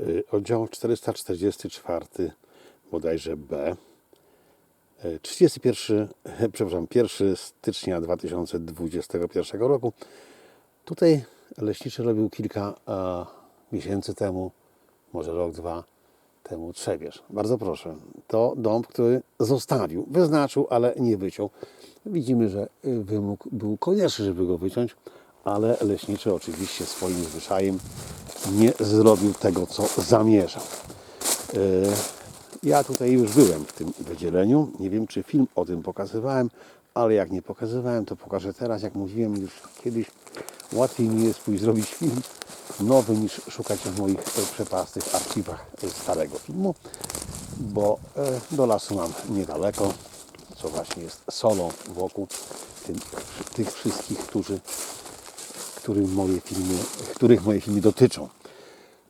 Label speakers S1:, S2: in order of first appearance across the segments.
S1: y, oddział 444 bodajże B. Y, 31, przepraszam, 1 stycznia 2021 roku. Tutaj leśniczy robił kilka e, miesięcy temu, może rok, dwa temu trzebież. Bardzo proszę. To dąb, który zostawił, wyznaczył, ale nie wyciął. Widzimy, że y, wymóg był konieczny, żeby go wyciąć, ale leśniczy oczywiście swoim zwyczajem nie zrobił tego, co zamierzał. Y, Ja tutaj już byłem w tym wydzieleniu. Nie wiem, czy film o tym pokazywałem, ale jak nie pokazywałem, to pokażę teraz. Jak mówiłem już kiedyś, łatwiej mi jest pójść zrobić film nowy niż szukać w moich e, przepastych archiwach e, starego filmu, bo e, do lasu mam niedaleko, co właśnie jest solą wokół tym, tych wszystkich, którzy, których moje filmy, których moje filmy dotyczą.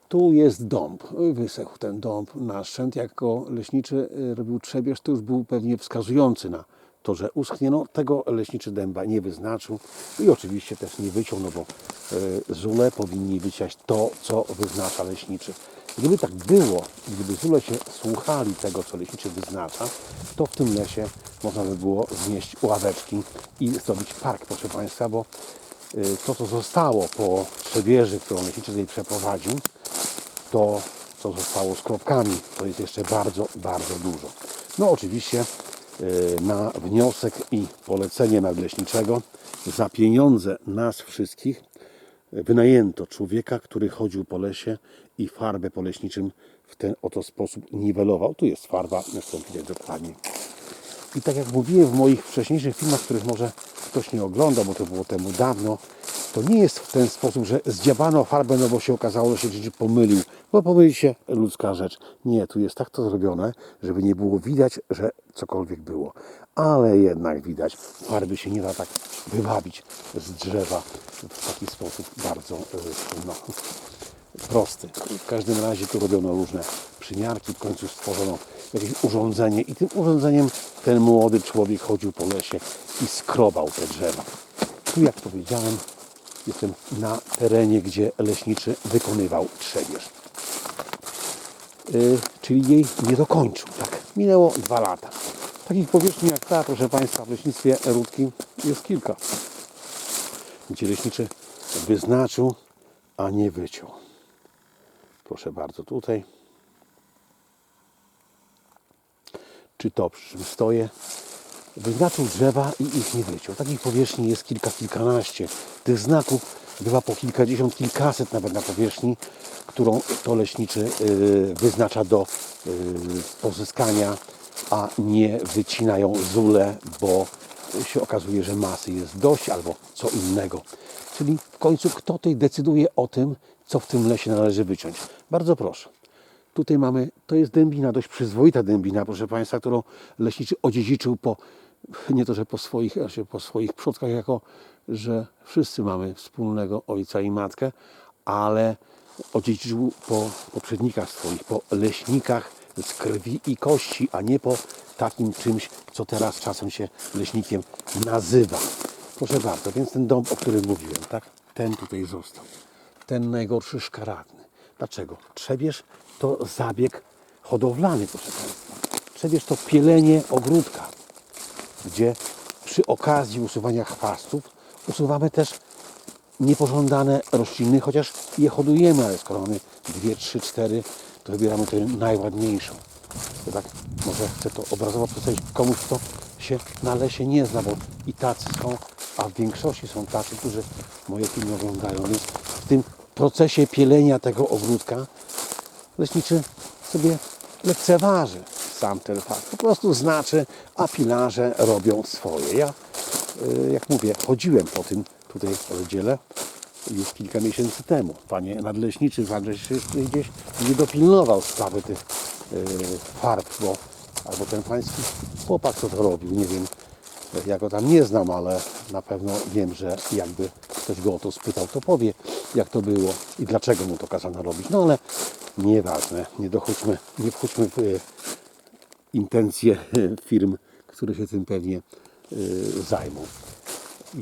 S1: Tu jest dąb. Wysechł ten dąb na szczęt. Jak go leśniczy y, robił trzebież, to już był pewnie wskazujący na to, że uschnie. No, tego leśniczy dęba nie wyznaczył i oczywiście też nie wyciął, no bo y, zule powinni wyciąć to, co wyznacza leśniczy. Gdyby tak było, gdyby zule się słuchali tego, co leśniczy wyznacza, to w tym lesie można by było znieść ławeczki i zrobić park, proszę Państwa, bo to, co zostało po trzebieży, którą leśniczy tutaj przeprowadził, to, co zostało z kropkami, to jest jeszcze bardzo, bardzo dużo. No oczywiście y, na wniosek i polecenie nadleśniczego za pieniądze nas wszystkich y, wynajęto człowieka, który chodził po lesie i farbę po leśniczym w ten oto sposób niwelował. Tu jest farba, zresztą widać dokładnie. I tak jak mówiłem w moich wcześniejszych filmach, których może ktoś nie oglądał, bo to było temu dawno, to nie jest w ten sposób, że zdziabano farbę, no bo się okazało, że się gdzieś pomylił. Bo pomyli się ludzka rzecz. Nie, tu jest tak to zrobione, żeby nie było widać, że cokolwiek było. Ale jednak widać, farby się nie da tak wywabić z drzewa w taki sposób bardzo e, no, prosty. W każdym razie tu robiono różne przymiarki, w końcu stworzono jakieś urządzenie i tym urządzeniem ten młody człowiek chodził po lesie i skrobał te drzewa. Tu jak powiedziałem, jestem na terenie, gdzie leśniczy wykonywał trzebież. Yy, czyli jej nie dokończył. Tak, minęło dwa lata. Takich powierzchni jak ta, proszę Państwa, w leśnictwie Rudki jest kilka. Gdzie leśniczy wyznaczył, a nie wyciął. Proszę bardzo, tutaj. Czy to stoję? Wyznaczył drzewa i ich nie wyciął. Takich powierzchni jest kilka, kilkanaście. Tych znaków bywa po kilkadziesiąt, kilkaset nawet na powierzchni, którą to leśniczy yy, wyznacza do yy, pozyskania, a nie wycinają zule, bo się okazuje, że masy jest dość albo co innego. Czyli w końcu kto tutaj decyduje o tym, co w tym lesie należy wyciąć. Bardzo proszę. Tutaj mamy, to jest dębina, dość przyzwoita dębina, proszę Państwa, którą leśniczy odziedziczył po, nie to, że po swoich, po swoich przodkach, jako że wszyscy mamy wspólnego ojca i matkę, ale odziedziczył po poprzednikach swoich, po leśnikach z krwi i kości, a nie po takim czymś, co teraz czasem się leśnikiem nazywa. Proszę bardzo, więc ten dom, o którym mówiłem, tak? Ten tutaj został. Ten najgorszy szkaradny. Dlaczego? Trzebież to zabieg hodowlany, proszę Państwa. Trzebież to pielenie ogródka, gdzie przy okazji usuwania chwastów usuwamy też niepożądane rośliny, chociaż je hodujemy, ale skoro mamy dwie, trzy, cztery, to wybieramy tę najładniejszą. To tak może chcę to obrazowo przedstawić komuś, kto się na lesie nie zna, bo i tacy są, a w większości są tacy, którzy moje filmy oglądają. Więc w tym procesie pielenia tego ogródka leśniczy sobie lekceważy sam ten fakt. Po prostu znaczy, a pilarze robią swoje. Ja, y, jak mówię, chodziłem po tym tutaj rozdziale już kilka miesięcy temu. Panie nadleśniczy, pan leśniczy gdzieś nie dopilnował sprawy tych y, farb, bo albo ten pański chłopak, co to robił, nie wiem, ja go tam nie znam, ale na pewno wiem, że jakby ktoś go o to spytał, to powie, jak to było i dlaczego mu to kazano robić. No ale nieważne, nie dochodźmy, nie wchodźmy w y, intencje firm, które się tym pewnie y, zajmą.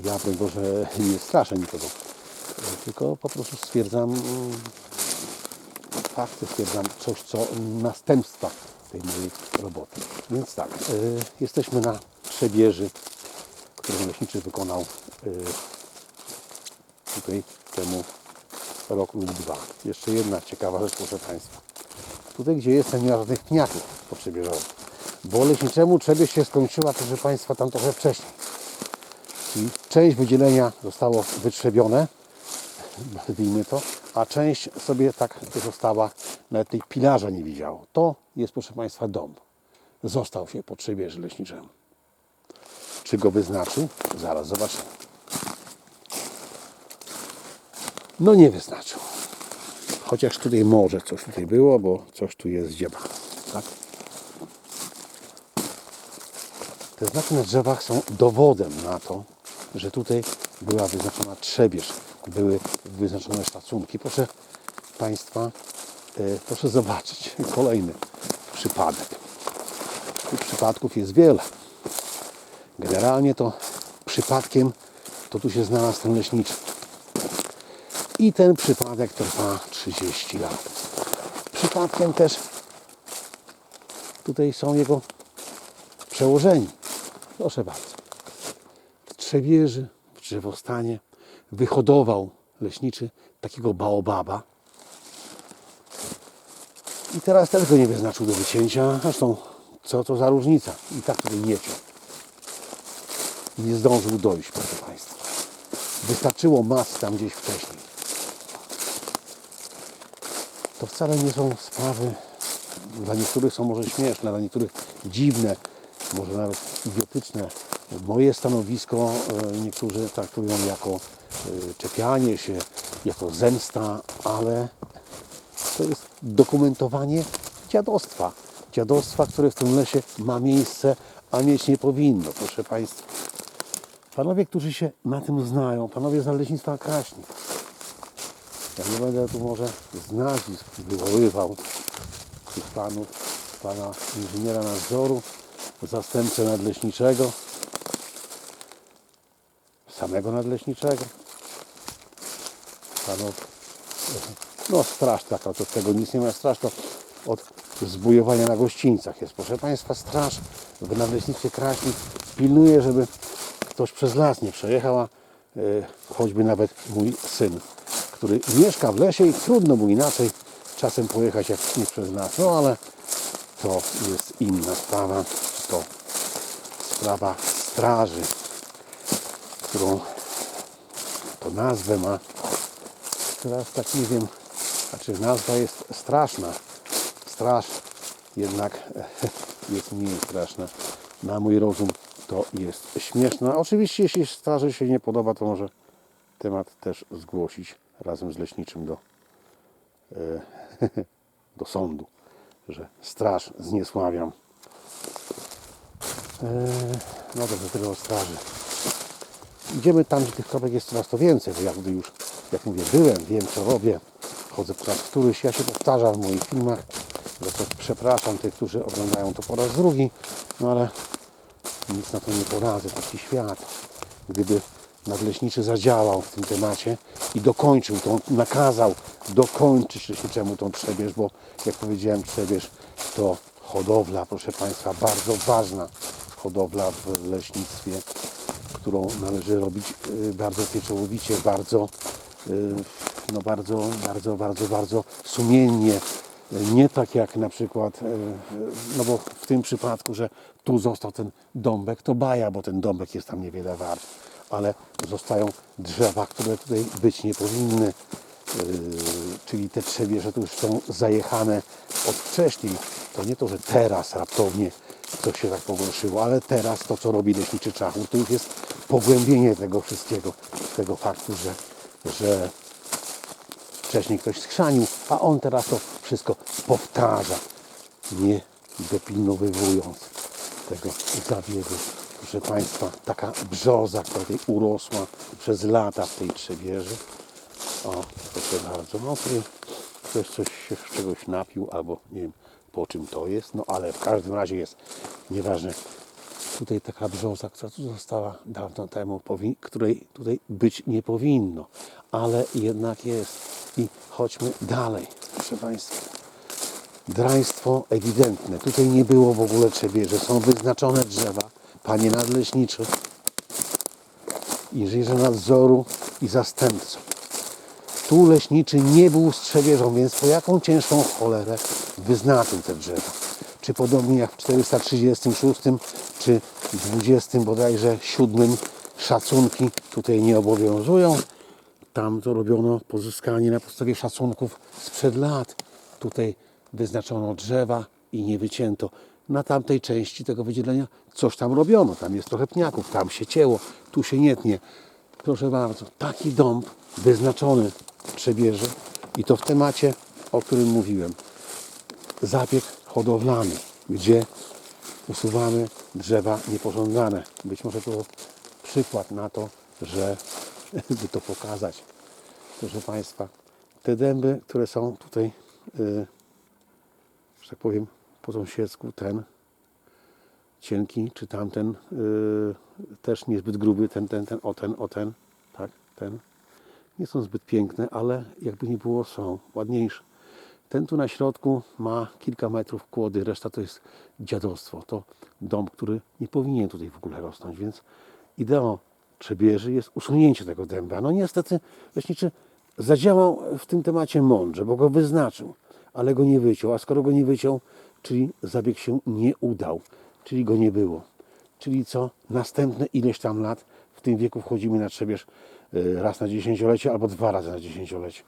S1: Ja, broń Boże, nie straszę nikogo, tylko po prostu stwierdzam fakty, stwierdzam coś, co następstwa tej mojej roboty. Więc tak, y, jesteśmy na Trzebieży, którą leśniczy wykonał y, tutaj temu rok lub dwa. Jeszcze jedna ciekawa rzecz, proszę Państwa. Tutaj, gdzie jestem, nie ma żadnych pniaków poprzebieżowych. Bo leśniczemu Trzebież się skończyła, proszę Państwa, tam trochę wcześniej. I część wydzielenia zostało wytrzebione, nazwijmy to, a część sobie tak została, nawet tej pilarza nie widziało. To jest, proszę Państwa, dom. Został się po Trzebieży leśniczemu. Czy go wyznaczył? Zaraz zobaczymy. No nie wyznaczył. Chociaż tutaj może coś tutaj było, bo coś tu jest zdziebane. Tak? Te znaki na drzewach są dowodem na to, że tutaj była wyznaczona trzebież, były wyznaczone szacunki. Proszę Państwa, e, proszę zobaczyć kolejny przypadek. Tych przypadków jest wiele. Generalnie to przypadkiem to tu się znalazł ten leśniczy. I ten przypadek trwa 30 lat. Przypadkiem też tutaj są jego przełożeni. Proszę bardzo. W Trzebieży, w drzewostanie wyhodował leśniczy takiego baobaba. I teraz też go nie wyznaczył do wycięcia. Zresztą, co to za różnica? I tak tutaj ciął. Nie zdążył dojść, proszę Państwa. Wystarczyło mas tam gdzieś wcześniej. To wcale nie są sprawy, dla niektórych są może śmieszne, dla niektórych dziwne, może nawet idiotyczne. Moje stanowisko e, niektórzy traktują jako e, czepianie się, jako zemsta, ale to jest dokumentowanie dziadostwa. Dziadostwa, które w tym lesie ma miejsce, a mieć nie powinno, proszę Państwa. Panowie, którzy się na tym znają, panowie z Naleśnictwa Kraśnik, ja nie będę tu może z nazwisk wywoływał tych panów, pana inżyniera nadzoru, zastępcę nadleśniczego, samego nadleśniczego, panów, no straż taka, z tego nic nie ma, straż to od zbujowania na gościńcach jest. Proszę Państwa, straż w nadleśnictwie Kraśnik pilnuje, żeby ktoś przez las nie przejechał, a e, choćby nawet mój syn, który mieszka w lesie i trudno mu inaczej czasem pojechać jak nie przez las. No ale to jest inna sprawa. To sprawa straży, którą to nazwę ma. Teraz tak nie wiem, znaczy nazwa jest straszna. Straż jednak jest mniej straszna. Na mój rozum to jest śmieszne. Oczywiście jeśli straży się nie podoba, to może temat też zgłosić razem z leśniczym do, e, do sądu, że straż zniesławiam. E, no dobrze, tyle o straży. Idziemy tam, gdzie tych kropek jest coraz to więcej, bo ja gdy już, jak mówię, byłem, wiem co robię, chodzę po raz któryś, ja się powtarzam w moich filmach, za co przepraszam tych, którzy oglądają to po raz drugi, no ale nic na to nie poradzę, taki świat. Gdyby nadleśniczy zadziałał w tym temacie i dokończył, to nakazał dokończyć leśniczemu tą trzebież, bo jak powiedziałem, trzebież to hodowla, proszę Państwa, bardzo ważna hodowla w leśnictwie, którą należy robić y, bardzo pieczołowicie, bardzo, y, no bardzo, bardzo, bardzo, bardzo sumiennie. Nie tak jak na przykład, y, no bo w tym przypadku, że tu został ten dąbek, to baja, bo ten dąbek jest tam niewiele wart, ale zostają drzewa, które tutaj być nie powinny, Yy, czyli te trzebieże tu już są zajechane od wcześniej. To nie to, że teraz raptownie coś się tak pogorszyło, ale teraz to, co robi leśniczy Czachów, to już jest pogłębienie tego wszystkiego, tego faktu, że, że wcześniej ktoś schrzanił, a on teraz to wszystko powtarza, nie dopilnowywując tego zabiegu. Proszę Państwa, taka brzoza, która tutaj urosła przez lata w tej trzebieży. O, proszę bardzo, no tutaj ktoś coś się z czegoś napił, albo nie wiem po czym to jest, no ale w każdym razie jest, nieważne. Tutaj taka brzoza, która tu została dawno temu, której tutaj być nie powinno, ale jednak jest. I chodźmy dalej. proszę Państwa. Draństwo ewidentne. Tutaj nie było w ogóle trzebieży. Są wyznaczone drzewa. Panie nadleśniczy, inżynierze nadzoru i zastępcą. Tu leśniczy nie był strzebieżą, więc po jaką ciężką cholerę wyznaczył te drzewa. Czy podobnie jak w 436 czy 20 bodajże 7 szacunki tutaj nie obowiązują. Tam to robiono pozyskanie na podstawie szacunków sprzed lat. Tutaj wyznaczono drzewa i nie wycięto. Na tamtej części tego wydzielenia coś tam robiono. Tam jest trochę pniaków, tam się cięło, tu się nie tnie. Proszę bardzo, taki dąb wyznaczony przebierze i to w temacie, o którym mówiłem. Zabieg hodowlany, gdzie usuwamy drzewa niepożądane. Być może to przykład na to, że by to pokazać. Proszę Państwa, te dęby, które są tutaj, yy, że tak powiem, po sąsiedzku, ten cienki, czy tamten yy, też niezbyt gruby, ten, ten, ten, o ten, o ten, tak, ten. Nie są zbyt piękne, ale jakby nie było, są ładniejsze. Ten tu na środku ma kilka metrów kłody, reszta to jest dziadostwo. To dom, który nie powinien tutaj w ogóle rosnąć, więc ideą trzebieży jest usunięcie tego dęba. No niestety leśniczy zadziałał w tym temacie mądrze, bo go wyznaczył, ale go nie wyciął. A skoro go nie wyciął, czyli zabieg się nie udał, czyli go nie było. Czyli co? Następne ileś tam lat w tym wieku wchodzimy na trzebież y, raz na dziesięciolecie albo dwa razy na dziesięciolecie.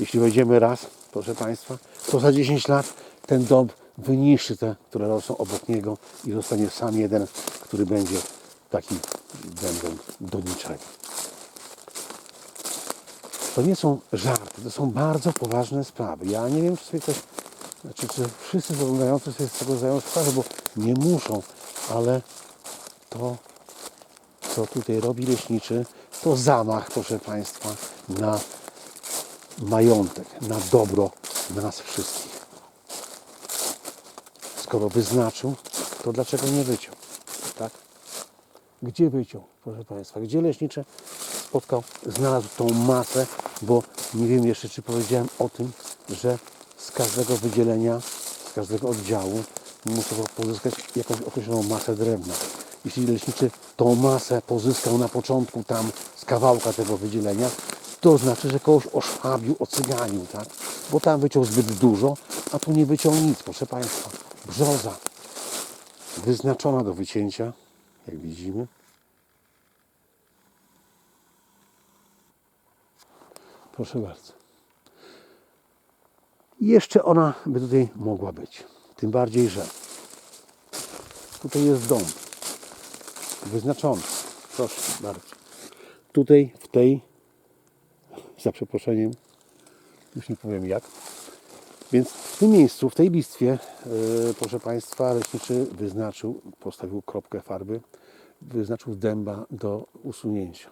S1: Jeśli wejdziemy raz, proszę Państwa, to za 10 lat ten dąb wyniszczy te, które rosną obok niego i zostanie sam jeden, który będzie taki dębem do niczego. To nie są żarty, to są bardzo poważne sprawy. Ja nie wiem, czy sobie ktoś, znaczy, czy wszyscy oglądający sobie z tego zdają sprawę, bo nie muszą, ale to, co tutaj robi leśniczy, to zamach, proszę Państwa, na majątek, na dobro nas wszystkich. Skoro wyznaczył, to dlaczego nie wyciął? Tak? Gdzie wyciął, proszę Państwa? Gdzie leśniczy spotkał, znalazł tą masę, bo nie wiem jeszcze, czy powiedziałem o tym, że z każdego wydzielenia, z każdego oddziału muszę pozyskać jakąś określoną masę drewna. Jeśli leśniczy tą masę pozyskał na początku tam z kawałka tego wydzielenia, to znaczy, że kogoś oszwabił, ocyganił, tak? Bo tam wyciął zbyt dużo, a tu nie wyciął nic, proszę Państwa. Brzoza wyznaczona do wycięcia, jak widzimy. Proszę bardzo. Jeszcze ona by tutaj mogła być. Tym bardziej, że tutaj jest dom wyznaczony. Proszę bardzo. Tutaj w tej, za przeproszeniem, już nie powiem jak. Więc w tym miejscu, w tej listwie, yy, proszę Państwa, leśniczy wyznaczył, postawił kropkę farby, wyznaczył dęba do usunięcia.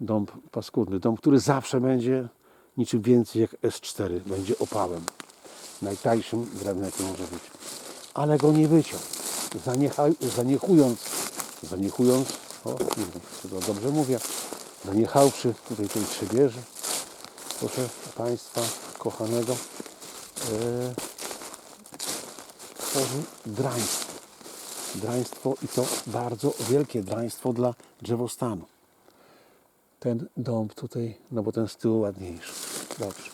S1: Dąb paskudny, dąb, który zawsze będzie niczym więcej jak S4, będzie opałem. Najtańszym drewnem, jaki może być. Ale go nie wyciął. Zaniechaj, zaniechując, zaniechując, o, nie wiem, dobrze mówię, zaniechałszy tutaj tej trzebieży, proszę Państwa kochanego, e, tworzy draństwo. Draństwo i to bardzo wielkie draństwo dla drzewostanu. Ten dąb tutaj, no bo ten z tyłu ładniejszy. Dobrze.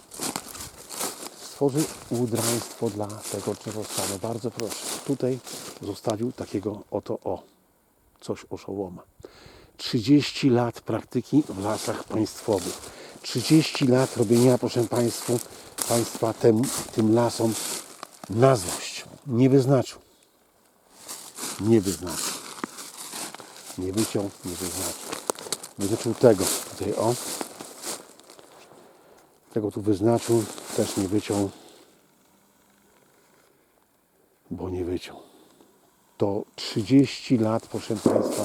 S1: Stworzy udraństwo dla tego drzewostanu. Bardzo proszę. Tutaj zostawił takiego oto o. Coś oszołoma. 30 lat praktyki w lasach państwowych. 30 lat robienia, proszę Państwu, Państwa tym, tym lasom na złość. Nie wyznaczył. Nie wyznaczył. Nie wyciął, nie wyznaczył. Wyznaczył tego tutaj, o. Tego tu wyznaczył, też nie wyciął. Bo nie wyciął. To 30 lat, proszę Państwa,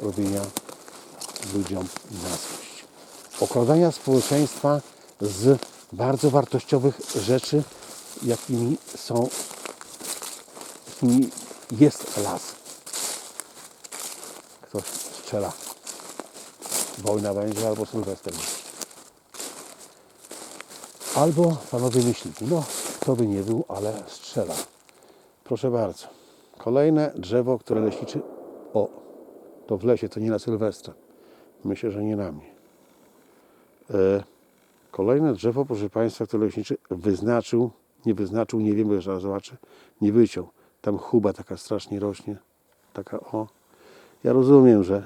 S1: robienia ludziom na złość. Okradania społeczeństwa z bardzo wartościowych rzeczy, jakimi są, jakimi jest las. Ktoś strzela. Wojna będzie albo Sylwester. Albo panowie myśliki. No, kto by nie był, ale strzela. Proszę bardzo. Kolejne drzewo, które leśniczy... O, to w lesie, to nie na Sylwestra. Myślę, że nie na mnie. E, kolejne drzewo, proszę Państwa, które leśniczy wyznaczył, nie wyznaczył, nie wiem, bo jeszcze zobaczę, nie wyciął. Tam chuba taka strasznie rośnie. Taka o. Ja rozumiem, że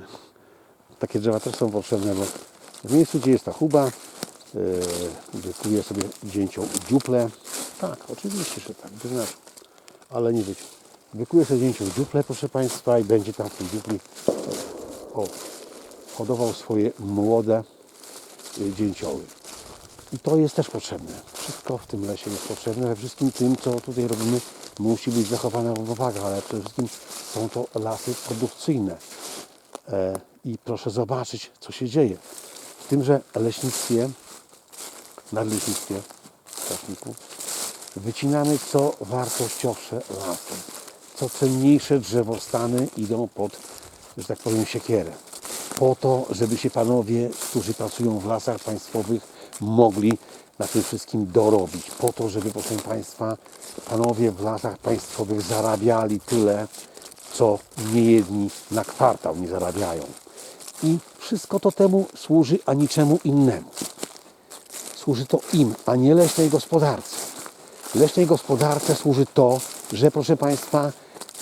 S1: takie drzewa też są potrzebne, bo w miejscu, gdzie jest ta chuba, yy, wykuje sobie dzięcią dziuple. Tak, oczywiście, że tak. Ale nie wyciął. Wykuje sobie dzięcią dziuple, proszę Państwa, i będzie tam w tym dziupli o, hodował swoje młode y, dzięcioły. I to jest też potrzebne. Wszystko w tym lesie jest potrzebne. We wszystkim tym, co tutaj robimy, musi być zachowana równowaga, ale przede wszystkim są to lasy produkcyjne. E, I proszę zobaczyć, co się dzieje. W tymże leśnictwie, nadleśnictwie Kraśniku, wycinamy co wartościowsze lasy. Co cenniejsze drzewostany idą pod, że tak powiem, siekierę. Po to, żeby się panowie, którzy pracują w lasach państwowych, mogli na tym wszystkim dorobić. Po to, żeby, proszę Państwa, panowie w lasach państwowych zarabiali tyle, co niejedni na kwartał nie zarabiają. I wszystko to temu służy, a niczemu innemu. Służy to im, a nie leśnej gospodarce. Leśnej gospodarce służy to, że proszę Państwa,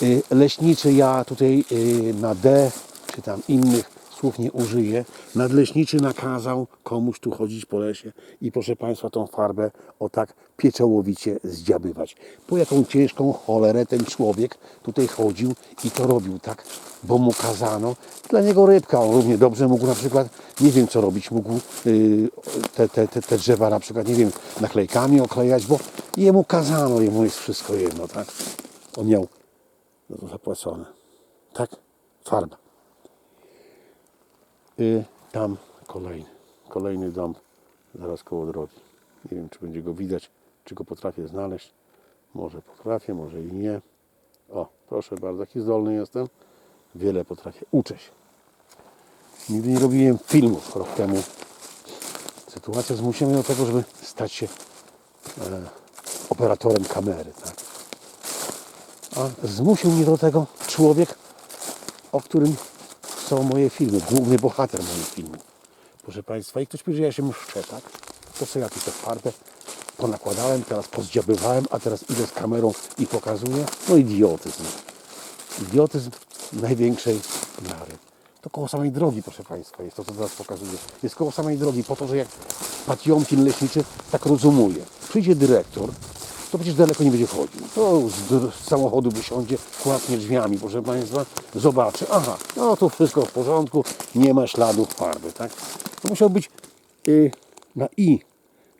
S1: y, leśniczy, ja tutaj y, na D, czy tam innych słów nie użyję, nadleśniczy nakazał komuś tu chodzić po lesie i proszę Państwa tą farbę o tak pieczołowicie zdziabywać. Po jaką ciężką cholerę ten człowiek tutaj chodził i to robił tak, bo mu kazano. Dla niego rybka, on równie dobrze mógł na przykład, nie wiem co robić, mógł yy, te, te, te, te drzewa na przykład, nie wiem, naklejkami oklejać, bo jemu kazano, jemu jest wszystko jedno, tak? On miał za to zapłacone. Tak? Farba. Y, tam kolejny, kolejny dom zaraz koło drogi. Nie wiem, czy będzie go widać, czy go potrafię znaleźć. Może potrafię, może i nie. O, proszę bardzo, jaki zdolny jestem. Wiele potrafię. Uczę się. Nigdy nie robiłem filmów rok temu. Sytuacja zmusiła mnie do tego, żeby stać się e, operatorem kamery. Tak? A zmusił mnie do tego człowiek, o którym są moje filmy, główny bohater moich filmów. Proszę Państwa, i ktoś mówi, że ja się mszczę, tak? To co ja tu tę farbę ponakładałem, teraz pozdziabywałem, a teraz idę z kamerą i pokazuję. No idiotyzm. Idiotyzm największej miary. To koło samej drogi, proszę Państwa, jest to, co teraz pokazuję. Jest koło samej drogi, po to, że jak Patiomkin leśniczy tak rozumuje. Przyjdzie dyrektor, to przecież daleko nie będzie chodził. To z samochodu wysiądzie, kłapnie drzwiami, proszę Państwa, zobaczy, aha, no to wszystko w porządku, nie ma śladów farby, tak? To musiał być y, na i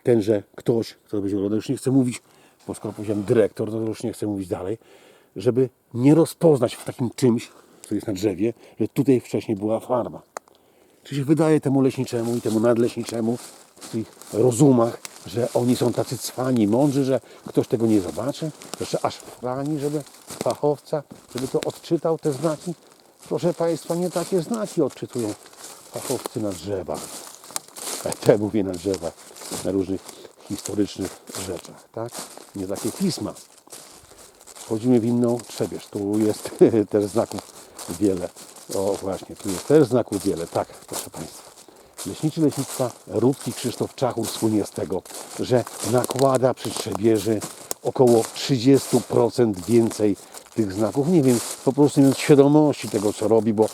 S1: tenże ktoś, kto będzie oglądał, już nie chcę mówić, bo skoro powiedziałem dyrektor, to już nie chcę mówić dalej, żeby nie rozpoznać w takim czymś, co jest na drzewie, że tutaj wcześniej była farba. Czy się wydaje temu leśniczemu i temu nadleśniczemu w tych rozumach, że oni są tacy cwani, mądrzy, że ktoś tego nie zobaczy? Jeszcze aż frani, żeby fachowca, żeby to odczytał, te znaki? Proszę Państwa, nie takie znaki odczytują fachowcy na drzewach. Te mówię na drzewach, na różnych historycznych rzeczach, tak? Nie takie pisma. Wchodzimy w inną trzebież. Tu jest też znaków wiele. O właśnie, tu jest też znaków wiele. Tak, proszę Państwa. Leśniczy Leśnictwa Rubki Krzysztof Czachur słynie z tego, że nakłada przy trzebieży około 30% więcej tych znaków. Nie wiem, po prostu nie mając świadomości tego, co robi, bo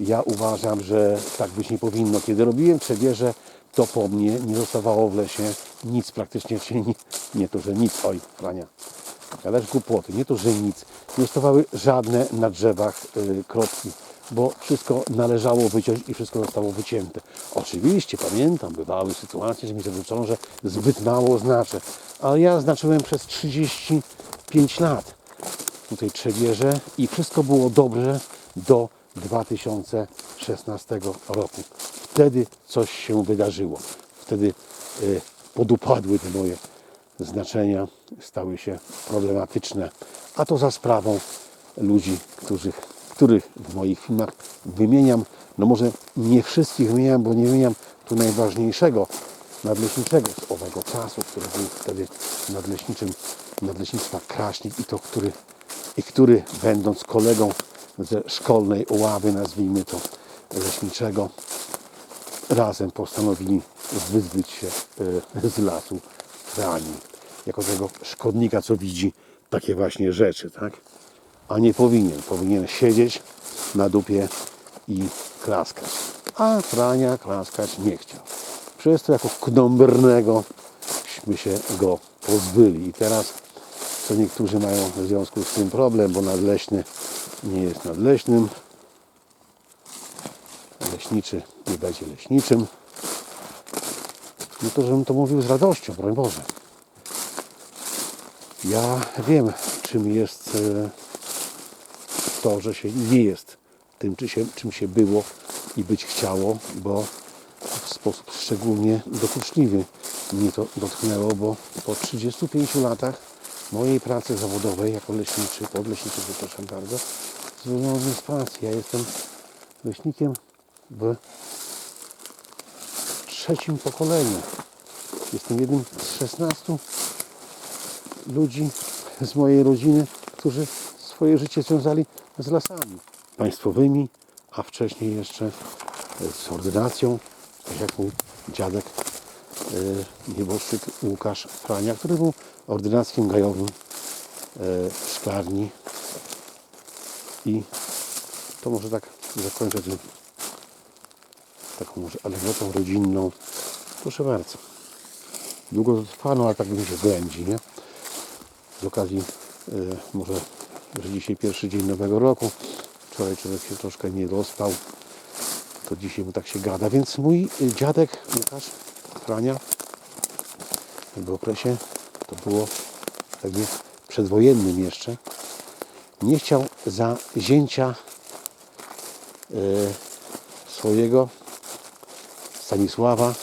S1: ja uważam, że tak być nie powinno. Kiedy robiłem trzebieże, to po mnie nie zostawało w lesie nic praktycznie, czyli nie, nie to, że nic, oj, Frania, ale głupoty, nie to, że nic. Nie zostawały żadne na drzewach y, kropki, bo wszystko należało wyciąć i wszystko zostało wycięte. Oczywiście, pamiętam, bywały sytuacje, że mi zarzucono, że zbyt mało znaczę, ale ja znaczyłem przez 35 lat tutaj trzebieże i wszystko było dobrze do 2016 roku. Wtedy coś się wydarzyło. Wtedy y, podupadły te moje znaczenia, stały się problematyczne. A to za sprawą ludzi, których, których w moich filmach wymieniam. No może nie wszystkich wymieniam, bo nie wymieniam tu najważniejszego, nadleśniczego z owego czasu, który był wtedy nadleśniczym nadleśnictwa Kraśnik i to, który, i który będąc kolegą ze szkolnej ławy, nazwijmy to leśniczego, razem postanowili wyzbyć się e, z lasu Frani. Jako tego szkodnika, co widzi takie właśnie rzeczy, tak? A nie powinien. Powinien siedzieć na dupie i klaskać. A Frania klaskać nie chciał. Przez to jako knombrnegośmy się go pozbyli. I teraz co niektórzy mają w związku z tym problem, bo nadleśny nie jest nadleśnym, leśniczy nie będzie leśniczym. No to, żebym to mówił z radością, broń Boże. Ja wiem, czym jest e, to, że się nie jest tym, czy się, czym się było i być chciało, bo w sposób szczególnie dokuczliwy mnie to dotknęło, bo po 35 latach mojej pracy zawodowej jako leśniczy, podleśniczy, przepraszam bardzo, zwolniony z pracy. Ja jestem leśnikiem w trzecim pokoleniu. Jestem jednym z 16 ludzi z mojej rodziny, którzy swoje życie związali z lasami państwowymi, a wcześniej jeszcze z ordynacją, tak jak mój dziadek e, nieboszczyk Łukasz Frania, który był ordynackim gajowym e, w szklarni i to może tak zakończę tym taką może anegdotą rodzinną. Proszę bardzo. Długo to trwano, ale tak mi się ględzi, nie? Z okazji e, może, że dzisiaj pierwszy dzień nowego roku. Wczoraj człowiek się troszkę nie dospał. To dzisiaj mu tak się gada. Więc mój y, dziadek Łukasz Frania w okresie, to było pewnie przedwojennym jeszcze, nie chciał za zięcia e, swojego Stanisława, e,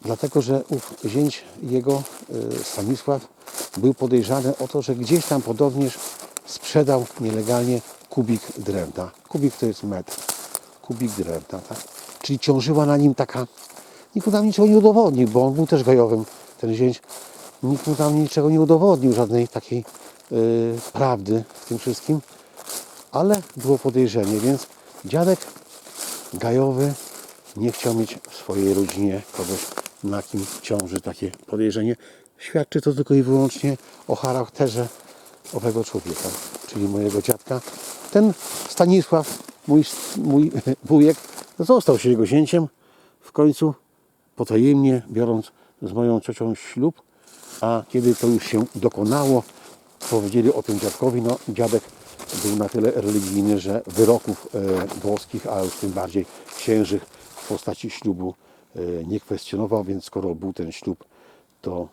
S1: dlatego że ów zięć jego Stanisław był podejrzany o to, że gdzieś tam podobnież sprzedał nielegalnie kubik drewna. Kubik to jest metr. Kubik drewna, tak? Czyli ciążyła na nim taka... Nikt mu tam niczego nie udowodnił, bo on był też gajowym, ten zięć. Nikt mu tam niczego nie udowodnił, żadnej takiej yy, prawdy w tym wszystkim. Ale było podejrzenie, więc dziadek gajowy nie chciał mieć w swojej rodzinie kogoś, na kim ciąży takie podejrzenie. Świadczy to tylko i wyłącznie o charakterze owego człowieka, czyli mojego dziadka. Ten Stanisław, mój, mój wujek, został się jego zięciem w końcu potajemnie biorąc z moją ciocią ślub, a kiedy to już się dokonało, powiedzieli o tym dziadkowi, no dziadek był na tyle religijny, że wyroków e, włoskich, a już tym bardziej księżych w postaci ślubu e, nie kwestionował, więc skoro był ten ślub, to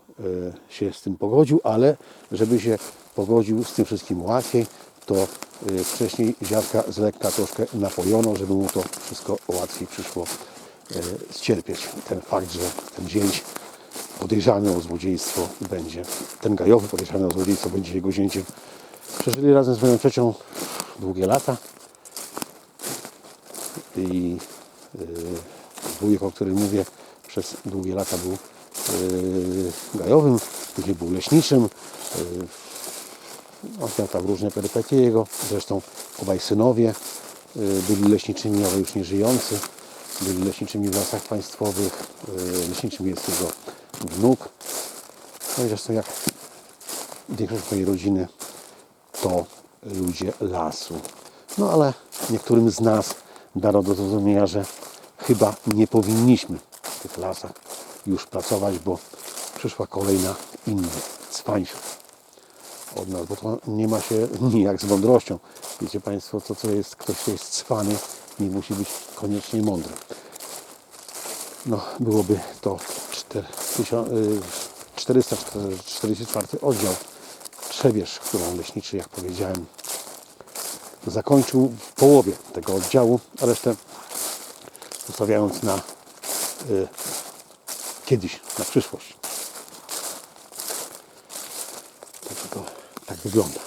S1: się z tym pogodził, ale żeby się pogodził z tym wszystkim łatwiej, to e, wcześniej dziadka z lekka troszkę napojono, żeby mu to wszystko łatwiej przyszło e, ścierpieć. Ten fakt, że ten zięć podejrzany o złodziejstwo będzie, ten gajowy podejrzany o złodziejstwo będzie jego zięciem. Przeżyli razem z moją ciocią długie lata i yy, wujek, o którym mówię, przez długie lata był gajowym, później był leśniczym. Yy, on miał tam różne perypetie jego, zresztą obaj synowie yy, byli leśniczymi, ale już nie żyjący. Byli leśniczymi w lasach państwowych. Leśniczym jest jego wnuk. No i zresztą jak większość mojej rodziny to ludzie lasu. No ale niektórym z nas dano do zrozumienia, że chyba nie powinniśmy w tych lasach już pracować, bo przyszła kolejna inna cwańszów od nas, bo to nie ma się nijak z mądrością. Wiecie Państwo, to co jest, ktoś, kto jest cwany, nie musi być koniecznie mądry. No, byłoby to 444 oddział Trzebierz, którą leśniczy, jak powiedziałem, zakończył w połowie tego oddziału, a resztę zostawiając na y, kiedyś, na przyszłość. Także to tak wygląda.